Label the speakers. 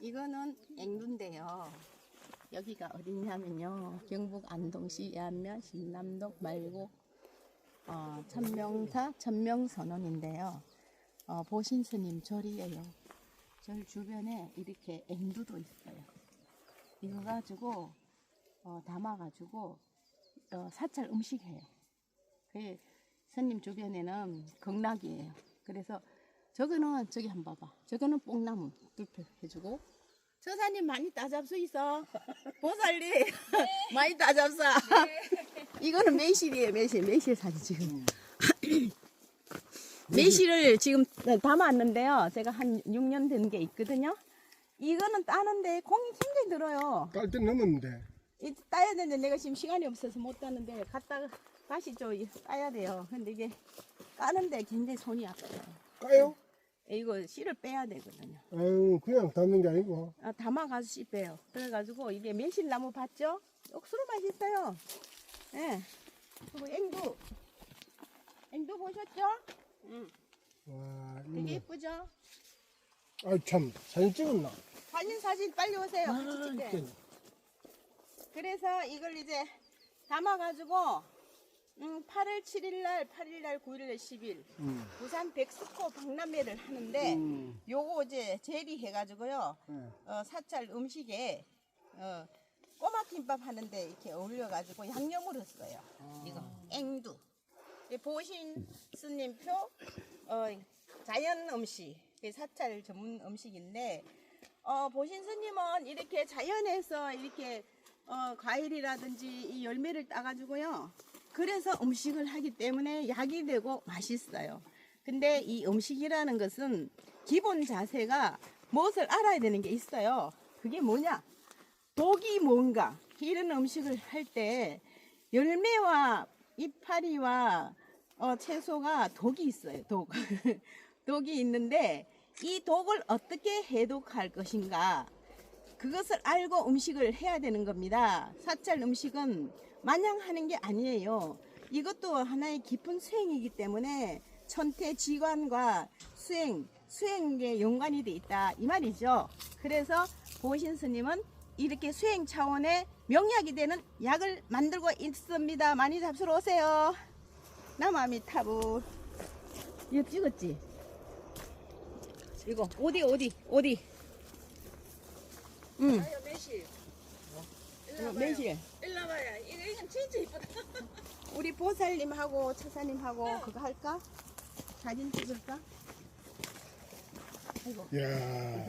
Speaker 1: 이거는 앵두인데요. 여기가 어디냐면요. 경북 안동시 예안면 신남동 말고 어, 천명사 천명선원인데요. 어, 보신스님 절이에요. 절 주변에 이렇게 앵두도 있어요. 이거 가지고 어, 담아가지고 어, 사찰 음식해요. 그 스님 주변에는 극락이에요. 그래서 저거는 저기 한번 봐봐. 저거는 뽕나무 뚫려 해주고 저사님 많이 따잡수 있어. 보살리 많이 따잡사. 이거는 매실이에요. 매실 매실 사진 지금. 매실을 지금 담았는데요. 제가 한 6년 된 게 있거든요. 이거는 따는데 공이 굉장히 들어요.
Speaker 2: 깔 때 넘었는데.
Speaker 1: 이 따야 되는데 내가 지금 시간이 없어서 못 따는데 갔다가 다시 좀 따야 돼요. 근데 이게 까는데 굉장히 손이 아파요.
Speaker 2: 까요?
Speaker 1: 이거 씨를 빼야 되거든요.
Speaker 2: 아유, 그냥 닫는 게 아니고.
Speaker 1: 아, 담아가서 씨 빼요. 그래가지고 이게 매실나무 봤죠? 억수로 맛있어요. 예. 그리고 앵두. 앵두 보셨죠? 응.
Speaker 2: 와,
Speaker 1: 되게
Speaker 2: 이거.
Speaker 1: 예쁘죠?
Speaker 2: 아, 참. 사진 찍었나?
Speaker 1: 사진 사진 빨리 오세요.
Speaker 2: 아,
Speaker 1: 같이 찍게.
Speaker 2: 진짜.
Speaker 1: 그래서 이걸 이제 담아가지고 음, 8월 7일 날, 8일 날, 9일 날, 10일
Speaker 2: 음.
Speaker 1: 부산 백스코 박람회를 하는데
Speaker 2: 음.
Speaker 1: 요거 이제 제리 해 가지고요
Speaker 2: 네.
Speaker 1: 어, 사찰 음식에 어, 꼬막 김밥 하는데 이렇게 올려 가지고 양념을 했어요. 이거 앵두. 이 보신 스님표 어, 자연 음식, 그 사찰 전문 음식인데 어, 보신 스님은 이렇게 자연에서 이렇게 어, 과일이라든지 이 열매를 따가지고요. 그래서 음식을 하기 때문에 약이 되고 맛있어요. 근데 이 음식이라는 것은 기본 자세가 무엇을 알아야 되는 게 있어요. 그게 뭐냐? 독이 뭔가 이런 음식을 할 때 열매와 이파리와 어, 채소가 독이 있어요. 독 독이 있는데 이 독을 어떻게 해독할 것인가 그것을 알고 음식을 해야 되는 겁니다. 사찰 음식은 마냥 하는 게 아니에요. 이것도 하나의 깊은 수행이기 때문에 천태 지관과 수행, 수행에 연관이 돼 있다 이 말이죠. 그래서 보신 스님은 이렇게 수행 차원의 명약이 되는 약을 만들고 있습니다. 많이 잡수러 오세요. 나마미타부. 이거 찍었지? 이거 어디 어디 어디? 응.
Speaker 3: 아
Speaker 1: 어, 매실.
Speaker 3: 일로 와봐요. 이거 이건 진짜 이쁘다.
Speaker 1: 우리 보살님하고 처사님하고 그거 할까? 사진 찍을까? 아이고.
Speaker 2: 야